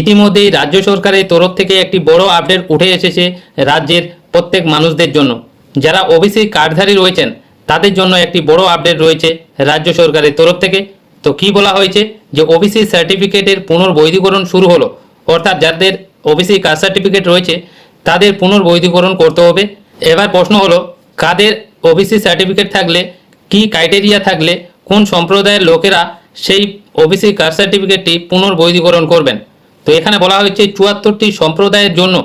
ইতিমধ্যেই রাজ্য সরকারের তরফ থেকে একটি বড় আপডেট উঠে এসেছে রাজ্যের প্রত্যেক মানুষদের জন্য। যারা ওবিসি কার্ডধারী রয়েছেন, তাদের জন্য একটি বড় আপডেট রয়েছে রাজ্য সরকারের তরফ থেকে। তো কি বলা হয়েছে? যে ওবিসি সার্টিফিকেটের পুনর্বৈধীকরণ শুরু হলো। অর্থাৎ যাদের ওবিসি কাস্ট সার্টিফিকেট রয়েছে, তাদের পুনর্বৈধীকরণ করতে হবে। এবার প্রশ্ন হলো, কাদের ওবিসি সার্টিফিকেট থাকলে, কি ক্রাইটেরিয়া থাকলে, কোন সম্প্রদায়ের লোকেরা সেই ওবিসি কাস্ট সার্টিফিকেটটি পুনর্বৈধীকরণ করবেন? তো এখানে বলা হয়েছে চুয়াত্তরটি সম্প্রদায়ের জন্য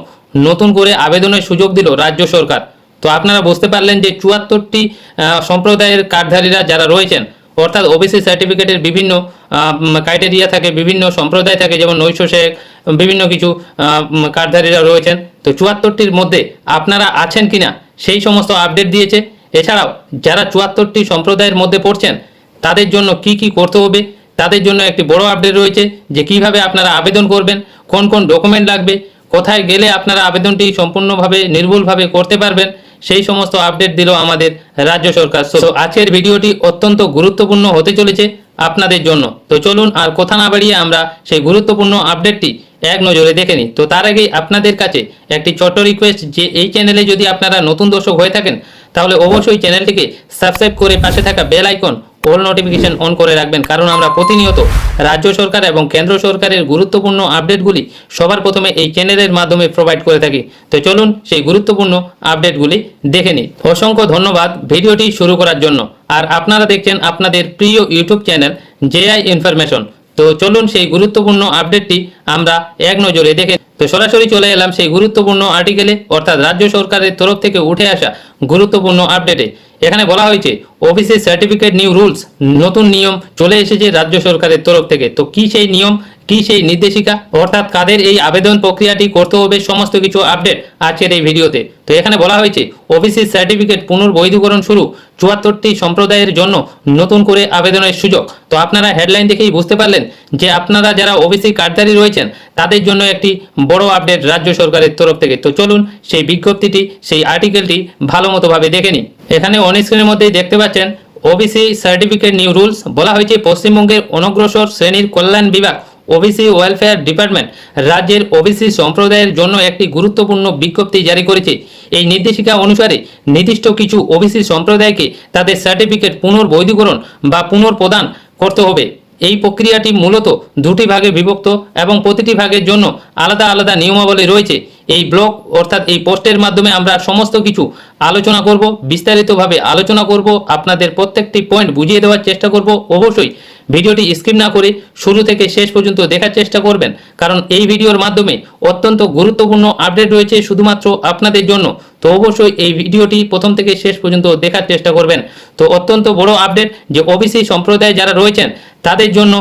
নতুন করে আবেদনের সুযোগ দিল রাজ্য সরকার। তো আপনারা বুঝতে পারলেন যে চুয়াত্তরটি সম্প্রদায়ের কার্ডধারীরা যারা রয়েছেন, অর্থাৎ ওবিসি সার্টিফিকেটের বিভিন্ন ক্রাইটেরিয়া থাকে, বিভিন্ন সম্প্রদায় থাকে, যেমন নৈশ শেখ, বিভিন্ন কিছু কার্ডধারীরা রয়েছেন। তো চুয়াত্তরটির মধ্যে আপনারা আছেন কিনা সেই সমস্ত আপডেট দিয়েছে। এছাড়াও যারা চুয়াত্তরটি সম্প্রদায়ের মধ্যে পড়ছেন, তাদের জন্য কি কি করতে হবে? তাদের জন্য একটি বড় আপডেট রয়েছে যে কীভাবে আপনারা আবেদন করবেন, কোন কোন ডকুমেন্ট লাগবে, কোথায় গেলে আপনারা আবেদনটি সম্পূর্ণভাবে, নির্ভুলভাবে করতে পারবেন, সেই সমস্ত আপডেট দিল আমাদের রাজ্য সরকার। তো আজকের ভিডিওটি অত্যন্ত গুরুত্বপূর্ণ হতে চলেছে আপনাদের জন্য। তো চলুন আর কথা না বাড়িয়ে আমরা সেই গুরুত্বপূর্ণ আপডেটটি এক নজরে দেখে নিই। তো তার আগেই আপনাদের কাছে একটি ছোট্ট রিকোয়েস্ট যে এই চ্যানেলে যদি আপনারা নতুন দর্শক হয়ে থাকেন, তাহলে অবশ্যই চ্যানেলটিকে সাবস্ক্রাইব করে পাশে থাকা bell icon all notification on করে রাখবেন। কারণ আমরা প্রতিনিয়ত রাজ্য সরকার এবং কেন্দ্র সরকারের গুরুত্বপূর্ণ আপডেটগুলি সবার প্রথমে এই চ্যানেলের মাধ্যমে প্রোভাইড করে থাকি। তো চলুন সেই গুরুত্বপূর্ণ আপডেটগুলি দেখে নিই। অসংখ্য ধন্যবাদ ভিডিওটি শুরু করার জন্য। আর আপনারা দেখছেন আপনাদের প্রিয় ইউটিউব চ্যানেল জেআই ইনফরমেশন তো চলুন সেই গুরুত্বপূর্ণ আপডেটটি আমরা এক নজরে দেখে তো সরাসরি চলে এলাম সেই গুরুত্বপূর্ণ আর্টিকেলে অর্থাৎ রাজ্য সরকারের তরফ থেকে উঠে আসা গুরুত্বপূর্ণ আপডেটে এখানে বলা হয়েছে অফিসের সার্টিফিকেট নিউ রুলস নতুন নিয়ম চলে এসেছে রাজ্য সরকারের তরফ থেকে। তো কি সেই নিয়ম? কি সেই নির্দেশিকা? অর্থাৎ কাদের এই আবেদন প্রক্রিয়াটি করতে হবে, সমস্ত কিছু আপডেট আজকের এই ভিডিওতে। তো এখানে বলা হয়েছে ওবিসি সার্টিফিকেট পুনর্বৈধীকরণ শুরু চুয়াত্তরটি সম্প্রদায়ের জন্য নতুন করে আবেদনের সুযোগ। তো আপনারা হেডলাইন দেখেই বুঝতে পারলেন যে আপনারা যারা ওবিসি কার্ডধারী রয়েছেন, তাদের জন্য একটি বড় আপডেট রাজ্য সরকারের তরফ থেকে। তো চলুন সেই বিজ্ঞপ্তিটি, সেই আর্টিকেলটি ভালো মতোভাবে দেখে নিই। এখানে অন স্ক্রিনের মধ্যেই দেখতে পাচ্ছেন ওবিসি সার্টিফিকেট নিউ রুলস বলা হয়েছে, পশ্চিমবঙ্গের অনগ্রসর শ্রেণির কল্যাণ বিভাগ ওবিসি ওয়েলফেয়ার ডিপার্টমেন্ট রাজ্যের ওবিসি সম্প্রদায়ের জন্য একটি গুরুত্বপূর্ণ বিজ্ঞপ্তি জারি করেছে। এই নির্দেশিকা অনুসারে নির্দিষ্ট কিছু ওবিসি সম্প্রদায়কে তাদের সার্টিফিকেট পুনর্বৈধীকরণ বা পুনর্প্রদান করতে হবে। এই প্রক্রিয়াটি মূলত দুটি ভাগে বিভক্ত এবং প্রতিটি ভাগের জন্য আলাদা আলাদা নিয়মাবলী রয়েছে। এই ব্লগ অর্থাৎ এই পোস্টের মাধ্যমে আমরা সমস্ত কিছু আলোচনা করব, বিস্তারিতভাবে আলোচনা করব, আপনাদের প্রত্যেকটি পয়েন্ট বুঝিয়ে দেওয়ার চেষ্টা করব। অবশ্যই ভিডিওটি স্কিপ না করে শুরু থেকে শেষ পর্যন্ত দেখার চেষ্টা করবেন, কারণ এই ভিডিওর মাধ্যমে অত্যন্ত গুরুত্বপূর্ণ আপডেট রয়েছে শুধুমাত্র আপনাদের জন্য। তো অবশ্যই এই ভিডিওটি প্রথম থেকে শেষ পর্যন্ত দেখার চেষ্টা করবেন। তো অত্যন্ত বড় আপডেট যে ওবিসি সম্প্রদায় যারা রয়েছেন, তাদের জন্য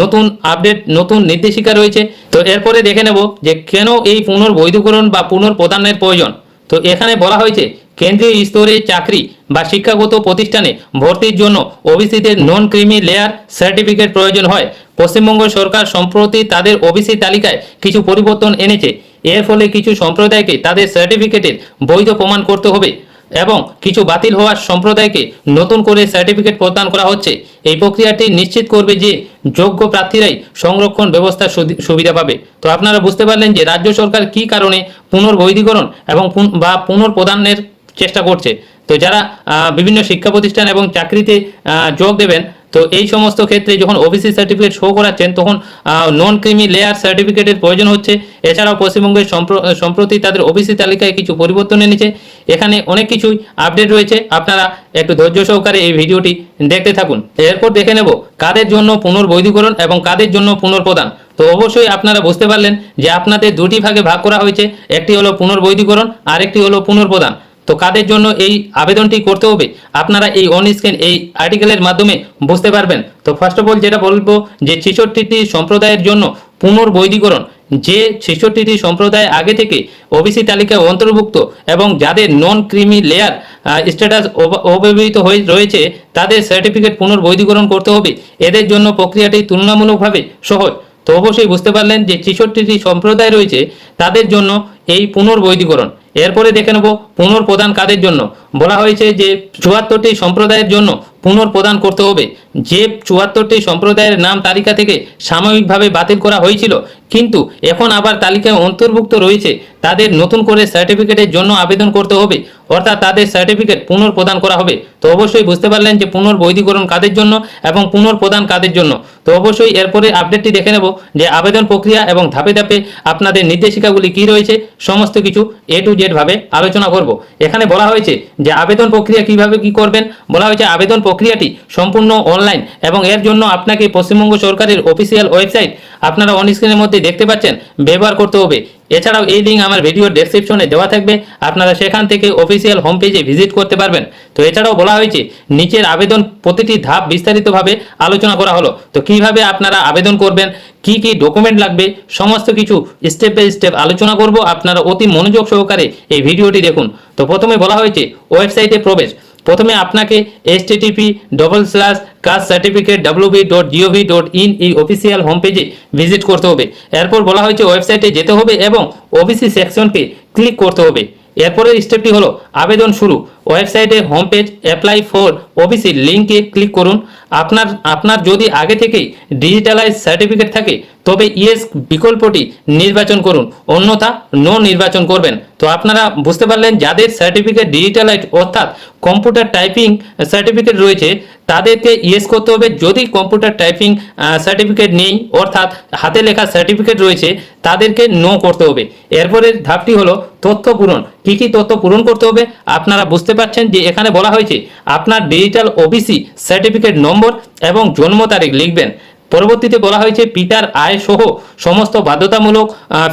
নতুন আপডেট নতুন নির্দেশিকা রয়েছে। তো এরপরে দেখে নেব যে কেন এই পুনর্বৈধকরণ বা পুনর্প্রদানের প্রয়োজন। তো এখানে বলা হয়েছে কেন্দ্রীয় স্তরে চাকরি বা শিক্ষাগত প্রতিষ্ঠানে ভর্তির জন্য ওবিসিদের নন ক্রিমি লেয়ার সার্টিফিকেট প্রয়োজন হয়। পশ্চিমবঙ্গ সরকার সম্প্রতি তাদের ওবিসি তালিকায় কিছু পরিবর্তন এনেছে। এর ফলে কিছু সম্প্রদায়কে তাদের সার্টিফিকেটের বৈধ প্রমাণ করতে হবে এবং কিছু বাতিল হওয়ার সম্প্রদায়কে নতুন করে সার্টিফিকেট প্রদান করা হচ্ছে। এই প্রক্রিয়াটি নিশ্চিত করবে যে যোগ্য প্রার্থীরাই সংরক্ষণ ব্যবস্থার সুবিধা পাবে। তো আপনারা বুঝতে পারলেন যে রাজ্য সরকার কি কারণে পুনর্বৈধীকরণ এবং বা পুনর্প্রদানের চেষ্টা করছে। তো যারা বিভিন্ন শিক্ষা প্রতিষ্ঠান এবং চাকরিতে যোগ দেবেন, তো এই সমস্ত ক্ষেত্রে যখন ওবিসি সার্টিফিকেট শো করাচ্ছেন, তখন নন ক্রিমি লেয়ার সার্টিফিকেটের প্রয়োজন হচ্ছে। এছাড়াও পশ্চিমবঙ্গের সম্প্র- সম্প্রতি তাদের ওবিসি তালিকায় কিছু পরিবর্তন এনেছে। এখানে অনেক কিছুই আপডেট রয়েছে। আপনারা একটু ধৈর্য সহকারে এই ভিডিওটি দেখতে থাকুন। এরপর দেখে নেব কাদের জন্য পুনর্বৈধীকরণ এবং কাদের জন্য পুনর্প্রদান। তো অবশ্যই আপনারা বুঝতে পারলেন যে আপনাদের দুটি ভাগে ভাগ করা হয়েছে। একটি হলো পুনর্বৈধীকরণ, আরেকটি হলো পুনর্প্রদান। তো কাদের জন্য এই আবেদনটি করতে হবে? আপনারা এই অন স্ক্রিন এই আর্টিকেলের মাধ্যমে বুঝতে পারবেন। তো ফার্স্ট অফ অল যেটা বলব যে ছেষট্টিটি সম্প্রদায়ের জন্য পুনর্বৈধীকরণ, যে ছেষট্টিটি সম্প্রদায় আগে থেকে ওবিসি তালিকায় অন্তর্ভুক্ত এবং যাদের নন ক্রিমি লেয়ার স্ট্যাটাস অব্যবহৃত হয়ে রয়েছে, তাদের সার্টিফিকেট পুনর্বৈধীকরণ করতে হবে। এদের জন্য প্রক্রিয়াটি তুলনামূলকভাবে সহজ। তো অবশ্যই বুঝতে পারলেন যে ছেষট্টিটি সম্প্রদায় রয়েছে, তাদের জন্য এই পুনর্বৈধীকরণ। এরপরে দেখে নেব পুনর্প্রদান কাদের জন্য। বলা হয়েছে যে চুয়াত্তরটি সম্প্রদায়ের জন্য পুনর্প্রদান করতে হবে। যে চুয়াত্তরটি সম্প্রদায়ের নাম তালিকা থেকে সাময়িকভাবে বাতিল করা হয়েছিল, কিন্তু এখন আবার তালিকায় অন্তর্ভুক্ত রয়েছে, তাদের নতুন করে সার্টিফিকেটের জন্য আবেদন করতে হবে, অর্থাৎ তাদের সার্টিফিকেট পুনর্প্রদান করা হবে। তো অবশ্যই বুঝতে পারলেন যে পুনর্বৈধীকরণ কাদের জন্য এবং পুনর্প্রদান কাদের জন্য। তো অবশ্যই এরপরে আপডেটটি দেখে নেব যে আবেদন প্রক্রিয়া এবং ধাপে ধাপে আপনাদের নির্দেশিকাগুলি কি রয়েছে সমস্ত কিছু এ টু জেড ভাবে আলোচনা করব। এখানে বলা হয়েছে যে আবেদন প্রক্রিয়া কীভাবে কি করবেন? বলা হয়েছে আবেদন প্রক্রিয়াটি সম্পূর্ণ অনলাইন এবং এর জন্য আপনাকে পশ্চিমবঙ্গ সরকারের অফিসিয়াল ওয়েবসাইট আপনারা অন স্ক্রিনের মধ্যে দেখতে পাচ্ছেন, ব্যবহার করতে হবে। এছাড়াও এই লিঙ্ক আমার ভিডিওর ডেসক্রিপশনে দেওয়া থাকবে, আপনারা সেখান থেকে অফিসিয়াল হোম পেজে ভিজিট করতে পারবেন। তো এছাড়াও বলা হয়েছে, নিচের আবেদন প্রতিটি ধাপ বিস্তারিতভাবে আলোচনা করা হলো। তো কীভাবে আপনারা আবেদন করবেন? কি কি ডকুমেন্ট লাগবে? সমস্ত কিছু স্টেপ বাই স্টেপ আলোচনা করব। আপনারা অতি মনোযোগ সহকারে এই ভিডিওটি দেখুন। তো প্রথমে বলা হয়েছে, ওয়েবসাইটে প্রবেশ। প্রথমে আপনাকে S TTP double slash caste certificate WB dot GOV dot in এই অফিসিয়াল হোম পেজে ভিজিট করতে হবে। এরপর বলা হয়েছে, ওয়েবসাইটে যেতে হবে এবং ওবিসি সেকশনকে ক্লিক করতে হবে। এরপরের স্টেপটি হলো আবেদন শুরু। ওয়েবসাইটে home page apply for OBC লিঙ্কে ক্লিক করুন। আপনার আপনার যদি আগে থেকেই ডিজিটালাইজ সার্টিফিকেট থাকে, তবে ইয়েস বিকল্পটি নির্বাচন করুন। অন্যথা নো নির্বাচন করবেন। তো আপনারা বুঝতে পারলেন, যাদের সার্টিফিকেট ডিজিটালাইজ অর্থাৎ কম্পিউটার টাইপিং সার্টিফিকেট রয়েছে তাদেরকে ইয়েস করতে হবে। যদি কম্পিউটার টাইপিং সার্টিফিকেট নেই, অর্থাৎ হাতে লেখা সার্টিফিকেট রয়েছে, তাদেরকে নো করতে হবে। এরপরের ধাপটি হলো তথ্য পূরণ। কি কি তথ্য পূরণ করতে হবে? আপনারা বুঝতে পারছেন যে এখানে বলা হয়েছে, আপনার ডিজিটাল ওবিসি সার্টিফিকেট নম্বর এবং জন্ম তারিখ লিখবেন। পরবর্তীতে বলা হয়েছে পিতার আয় সহ সমস্ত বাধ্যতামূলক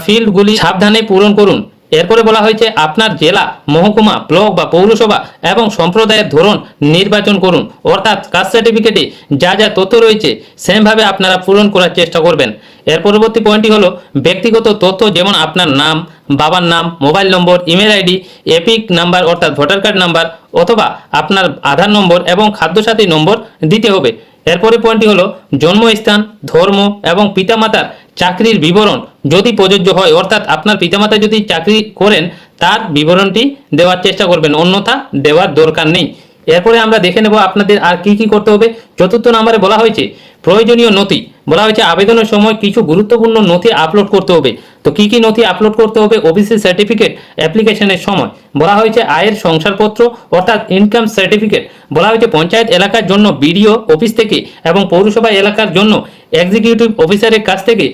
ফিল্ডগুলি সাবধানে পূরণ করুন। এরপরে বলা হয়েছে, আপনার জেলা, মহকুমা, ব্লক বা পৌরসভা এবং সম্প্রদায়ের ধরন নির্বাচন করুন। অর্থাৎ কাস্ট সার্টিফিকেটে যা যা তথ্য রয়েছে, সেমভাবে আপনারা পূরণ করার চেষ্টা করবেন। এর পরবর্তী পয়েন্টটি হলো, ব্যক্তিগত তথ্য যেমন আপনার নাম, বাবার নাম, mobile number, email ID, EPIC number অর্থাৎ ভোটার কার্ড নাম্বার অথবা আপনার আধার নম্বর এবং খাদ্যসাথী নম্বর দিতে হবে। এরপরে পয়েন্টটি হলো, জন্মস্থান, ধর্ম এবং পিতামাতার চাকরির বিবরণ যদি প্রযোজ্য হয়, অর্থাৎ আপনার পিতামাতা যদি চাকরি করেন, তার বিবরণটি দেওয়ার চেষ্টা করবেন, অন্যথা দেওয়ার দরকার নেই। এরপরে আমরা দেখে নেব আপনাদের আর কি কি করতে হবে। চতুর্থ নম্বরে বলা হয়েছে, প্রয়োজনীয় নথি। বলা হয়েছে, আবেদনের সময় কিছু গুরুত্বপূর্ণ নথি আপলোড করতে হবে। তো কি কি নথি আপলোড করতে হবে? ওবিসি সার্টিফিকেট অ্যাপ্লিকেশনের সময়। বলা হয়েছে, আয়ের সংসারপত্র অর্থাৎ ইনকাম সার্টিফিকেট বলা হয়েছে, পঞ্চায়েত এলাকার জন্য বিডিও অফিস থেকে এবং পৌরসভা এলাকার জন্য এক্সিকিউটিভ অফিসারের কাছ থেকে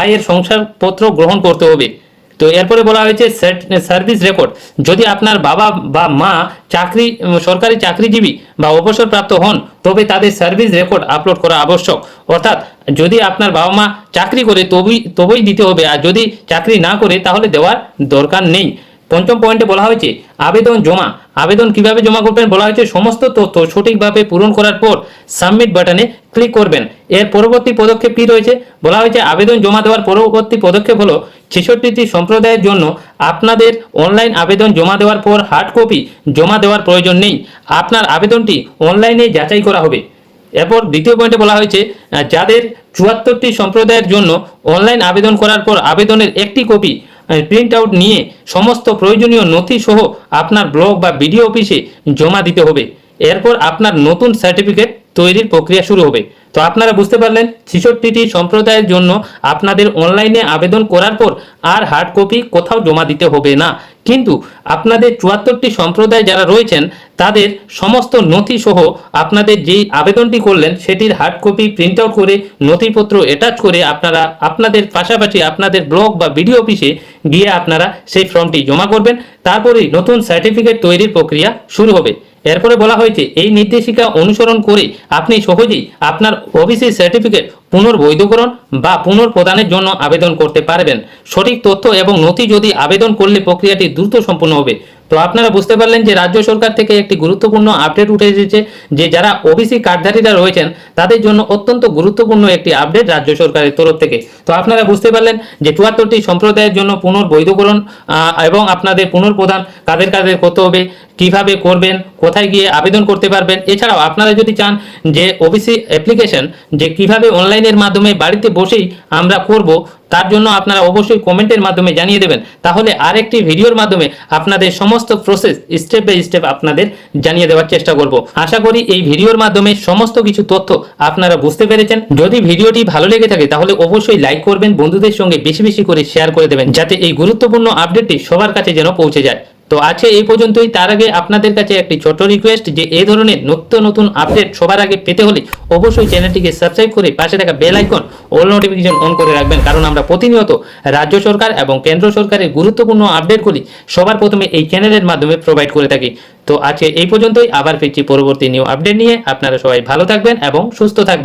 আয়ের সংসারপত্র গ্রহণ করতে হবে। তো এরপরে বলা হয়েছে সার্ভিস রেকর্ড যদি আপনার বাবা বা মা চাকরি, সরকারি চাকরিজীবী বা অবসরপ্রাপ্ত হন, তবে তাদের সার্ভিস রেকর্ড আপলোড করা আবশ্যক। অর্থাৎ যদি আপনার বাবা মা চাকরি করে, তবেই তবেই দিতে হবে। আর যদি চাকরি না করে, তাহলে দেওয়ার দরকার নেই। পঞ্চম পয়েন্টে বলা হয়েছে, আবেদন জমা। আবেদন কীভাবে জমা করবেন বলা হয়েছে, সমস্ত তথ্য সঠিকভাবে পূরণ করার পর সাবমিট বাটনে ক্লিক করবেন। এর পরবর্তী পদক্ষেপ কি রয়েছে? বলা হয়েছে, আবেদন জমা দেওয়ার পরবর্তী পদক্ষেপ হলো ছেষট্টিটি সম্প্রদায়ের জন্য আপনাদের অনলাইন আবেদন জমা দেওয়ার পর হার্ড কপি জমা দেওয়ার প্রয়োজন নেই। আপনার আবেদনটি অনলাইনে যাচাই করা হবে। এরপর দ্বিতীয় পয়েন্টে বলা হয়েছে যাদের চুয়াত্তরটি সম্প্রদায়ের জন্য অনলাইন আবেদন করার পর আবেদনের একটি কপি প্রিন্ট আউট নিয়ে সমস্ত প্রয়োজনীয় নথি সহ আপনার ব্লগ বা বিডিও অফিসে জমা দিতে হবে। এরপর আপনার নতুন সার্টিফিকেট তৈরির প্রক্রিয়া শুরু হবে। তো আপনারা বুঝতে পারলেন, ছেষট্টিটি সম্প্রদায়ের জন্য আপনাদের অনলাইনে আবেদন করার পর আর হার্ড কপি কোথাও জমা দিতে হবে না। কিন্তু আপনাদের চুয়াত্তরটি সম্প্রদায় যারা রয়েছেন, তাদের সমস্ত নথি সহ আপনাদের যেই আবেদনটি করলেন, সেটির হার্ড কপি প্রিন্ট আউট করে, নথিপত্র অ্যাটাচ করে আপনারা আপনাদের পাশাপাশি আপনাদের ব্লক বা বিডিও অফিসে গিয়ে আপনারা সেই ফর্মটি জমা করবেন। তারপরেই নতুন সার্টিফিকেট তৈরির প্রক্রিয়া শুরু হবে। এরপরে বলা হয়েছে, এই নির্দেশিকা অনুসরণ করে আপনি সহজেই আপনার ওবিসি সার্টিফিকেট পুনর্বৈধকরণ বা পুনর্প্রদানের জন্য আবেদন করতে পারবেন। সঠিক তথ্য এবং নথি যদি আবেদন করলে প্রক্রিয়াটি দ্রুত সম্পূর্ণ হবে। তো আপনারা বুঝতে পারলেন যে রাজ্য সরকার থেকে একটি গুরুত্বপূর্ণ আপডেট উঠে এসেছে যে যারা ওবিসি কার্ডধারীরা রয়েছেন, তাদের জন্য অত্যন্ত গুরুত্বপূর্ণ একটি আপডেট রাজ্য সরকারের তরফ থেকে। তো আপনারা বুঝতে পারলেন যে চুয়াত্তরটি সম্প্রদায়ের জন্য পুনর্বৈধকরণ এবং আপনাদের পুনর্প্রদান কাদের কাদের করতে হবে, কীভাবে করবেন, কোথায় গিয়ে আবেদন করতে পারবেন, এছাড়াও আপনারা যদি চান যে ওবিসি অ্যাপ্লিকেশন যে কীভাবে অনলাইনের মাধ্যমে বাড়িতে বসেই আমরা করব তার জন্য আপনারা অবশ্যই কমেন্টের মাধ্যমে জানিয়ে দেবেন। তাহলে আরেকটি ভিডিওর মাধ্যমে আপনাদের সমস্ত প্রসেস স্টেপ বাই স্টেপ আপনাদের জানিয়ে দেওয়ার চেষ্টা করব। আশা করি এই ভিডিওর মাধ্যমে সমস্ত কিছু তথ্য আপনারা বুঝতে পেরেছেন। যদি ভিডিওটি ভালো লেগে থাকে, তাহলে অবশ্যই লাইক করবেন, বন্ধুদের সঙ্গে বেশি বেশি করে শেয়ার করে দেবেন, যাতে এই গুরুত্বপূর্ণ আপডেটটি সবার কাছে যেন পৌঁছে যায়। তো আছে এই পর্যন্তই। তার আগে আপনাদের কাছে একটি ছোট রিকোয়েস্ট যে এই ধরনের নিত্য নতুন আপডেট সবার আগে পেতে হলে অবশ্যই চ্যানেলটিকে সাবস্ক্রাইব করে পাশে থাকা bell icon all notification on করে রাখবেন। কারণ আমরা প্রতিনিয়ত রাজ্য সরকার এবং কেন্দ্র সরকারের গুরুত্বপূর্ণ আপডেটগুলি সবার প্রথমে এই চ্যানেলের মাধ্যমে প্রোভাইড করে থাকি। তো আজকে এই পর্যন্তই। আবার ফিরছি পরবর্তী নিউ আপডেট নিয়ে। আপনারা সবাই ভালো থাকবেন এবং সুস্থ থাকবেন।